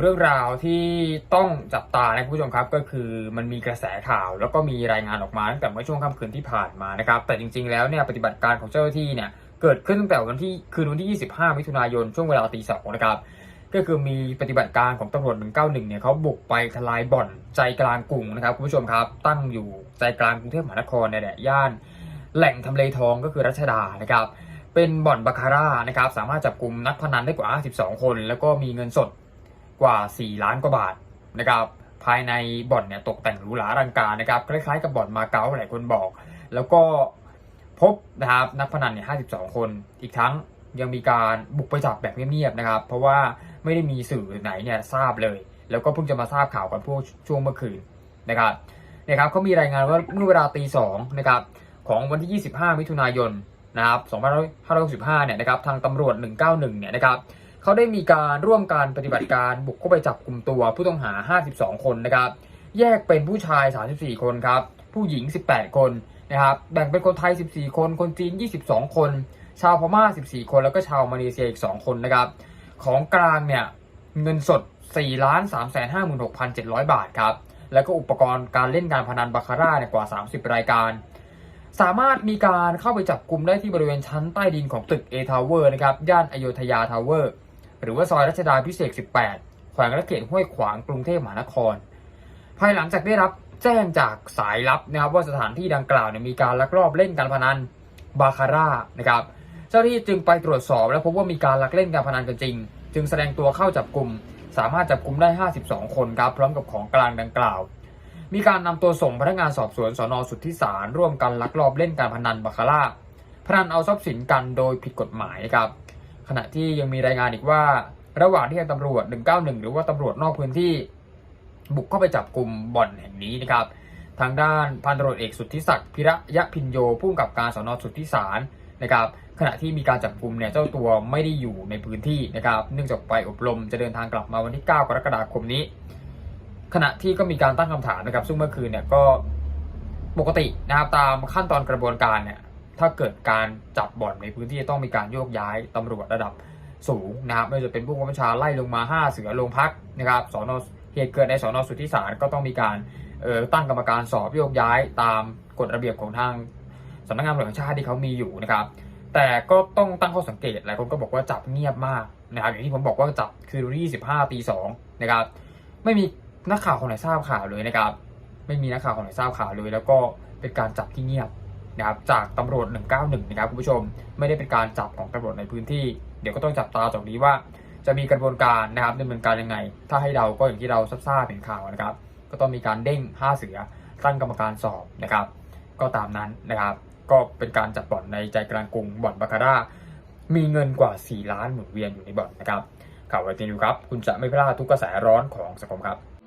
เรื่องราวที่ต้องจับตานะคุณผู้ชมครับ ก็คือมันมีกระแสข่าว แล้วก็มีรายงานออกมาตั้งแต่เมื่อช่วงค่ำคืนที่ผ่านมานะครับ แต่จริงๆแล้วเนี่ยปฏิบัติการของเจ้าหน้าที่เนี่ยเกิดขึ้นตั้งแต่วันที่คืนวันที่ 25 มิถุนายนช่วงเวลาตีสองนะครับ ก็คือมีปฏิบัติการของตำรวจ 191 เนี่ยเขาบุกไปทลายบ่อนใจกลางกรุงนะครับคุณผู้ชมครับ ตั้งอยู่ใจกลางกรุงเทพมหานครเนี่ยแหละย่าน แหล่งทำเลทองก็คือรัชดานะครับเป็นบ่อนบาคาร่านะครับสามารถจับกลุ่มนักพนันได้กว่า 52 คน แล้วก็มีเงินสด กว่า 4 ล้านกว่าบาทนะครับภายในบ่อนเนี่ยตกแต่งหรูหราอลังการนะครับคล้ายๆกับบ่อนมาเก๊าหลายคนบอก แล้วก็พบนะครับนักพนันเนี่ย52 คน อีกทั้งยังมีการบุกไปจับแบบเงียบๆนะครับ เพราะว่าไม่ได้มีสื่อไหนเนี่ยทราบเลย แล้วก็เพิ่งจะมาทราบข่าวกันพวกช่วงเมื่อคืนนะครับนะครับเขามีรายงานว่าเมื่อเวลาตีสองนะครับของวันที่ 25 มิถุนายนนะครับ2565เนี่ยนะครับทางตำรวจ 191เนี่ยนะครับ เขาได้มีการร่วมการปฏิบัติการบุกเข้าไปจับกลุ่มตัวผู้ต้องหา 52 คนนะครับ แยกเป็นผู้ชาย 34 คนครับ ผู้หญิง 18 คนนะครับ แบ่งเป็นคนไทย 14 คน คนจีน 22 คน ชาวพม่า 14 คน แล้วก็ชาวมาเลเซียอีก 2 คนนะครับ ของกลางเนี่ยเงินสด 4 ล้าน 3 5 6 7 0 0 บาทครับ แล้วก็อุปกรณ์การเล่นการพนันบาคาร่าเนี่ยกว่า 30 รายการสามารถมีการเข้าไปจับกลุ่มได้ที่บริเวณชั้นใต้ดินของตึก A Tower นะครับ ย่านอโยธยาทาวเวอร์ หรือว่าซอยรัชดาพิเศษ 18 แขวงและเขตห้วยขวางกรุงเทพมหานคร ภายหลังจากได้รับแจ้งจากสายลับนะครับว่าสถานที่ดังกล่าวเนี่ยมีการลักลอบเล่นการพนันบาคาร่านะครับ เจ้าหน้าที่จึงไปตรวจสอบ และพบว่ามีการลักเล่นการพนันกันจริง จึงแสดงตัวเข้าจับกลุ่ม สามารถจับกลุ่มได้ 52 คนครับพร้อมกับของกลางดังกล่าว มีการนำตัวส่งพนักงานสอบสวนสนสุทธิสารร่วมกันลักลอบเล่นการพนันบาคาร่าพนันเอาทรัพย์สินกันโดยผิดกฎหมายครับ ขณะที่ยังมีรายงานอีกว่า ระหว่างที่ทางตำรวจ 191 หรือว่าตำรวจนอกพื้นที่ บุกเข้าไปจับกลุ่มบ่อนแห่งนี้นะครับ ทางด้านพันตำรวจเอกสุทธิศักดิ์พิระยะพินโยผู้กำกับการสนสุทธิสารนะครับขณะที่มีการจับกลุ่มเนี่ยเจ้าตัวไม่ได้อยู่ในพื้นที่นะครับเนื่องจากไปอบรมจะเดินทางกลับมาวันที่ 9 กรกฎาคมนี้ ขณะที่ก็มีการตั้งคำถามนะครับ ซึ่งเมื่อคืนเนี่ยก็ปกตินะครับตามขั้นตอนกระบวนการเนี่ย ถ้าเกิดการจับบ่อนในพื้นที่ต้องมีการโยกย้ายตำรวจระดับสูงนะครับไม่ว่าจะเป็นผู้บัญชาไล่ลงมา 5 เสือโรงพักนะครับสอนอเหตุเกิดในสอนอสุทธิสารก็ต้องมีการออตั้งกรรมการสอบโยกย้ายตามกฎระเบียบของทางสำนักงานตำรวจแห่งชาติที่เขามีอยู่นะครับ แต่ก็ต้องตั้งข้อสังเกตหลายคนก็บอกว่าจับเงียบมากนะครับ อย่างที่ผมบอกว่าจับคือวันที่25ตี2นะครับ ไม่มีนักข่าวคนไหนทราบข่าวเลยนะครับ ไม่มีนักข่าวคนไหนทราบข่าวเลย แล้วก็เป็นการจับที่เงียบ นะครับจากตำรวจ 191 นะครับคุณผู้ชม ไม่ได้เป็นการจับของตำรวจในพื้นที่ เดี๋ยวก็ต้องจับตาตรงนี้ว่า จะมีกระบวนการนะครับดำเนินการยังไง ถ้าให้เราก็อย่างที่เราทราบเห็นข่าวนะครับ ก็ต้องมีการเด้ง 5 เสือตั้งกรรมการสอบนะครับ ก็ตามนั้นนะครับ ก็เป็นการจับบ่อนในใจกลางกรุงบ่อนบาคาร่ามีเงินกว่า 4 ล้านหมุนเวียนอยู่ในบ่อนนะครับข่าวไวทีนิวครับ คุณจะไม่พลาดทุกกระแสร้อนของสังคมครับ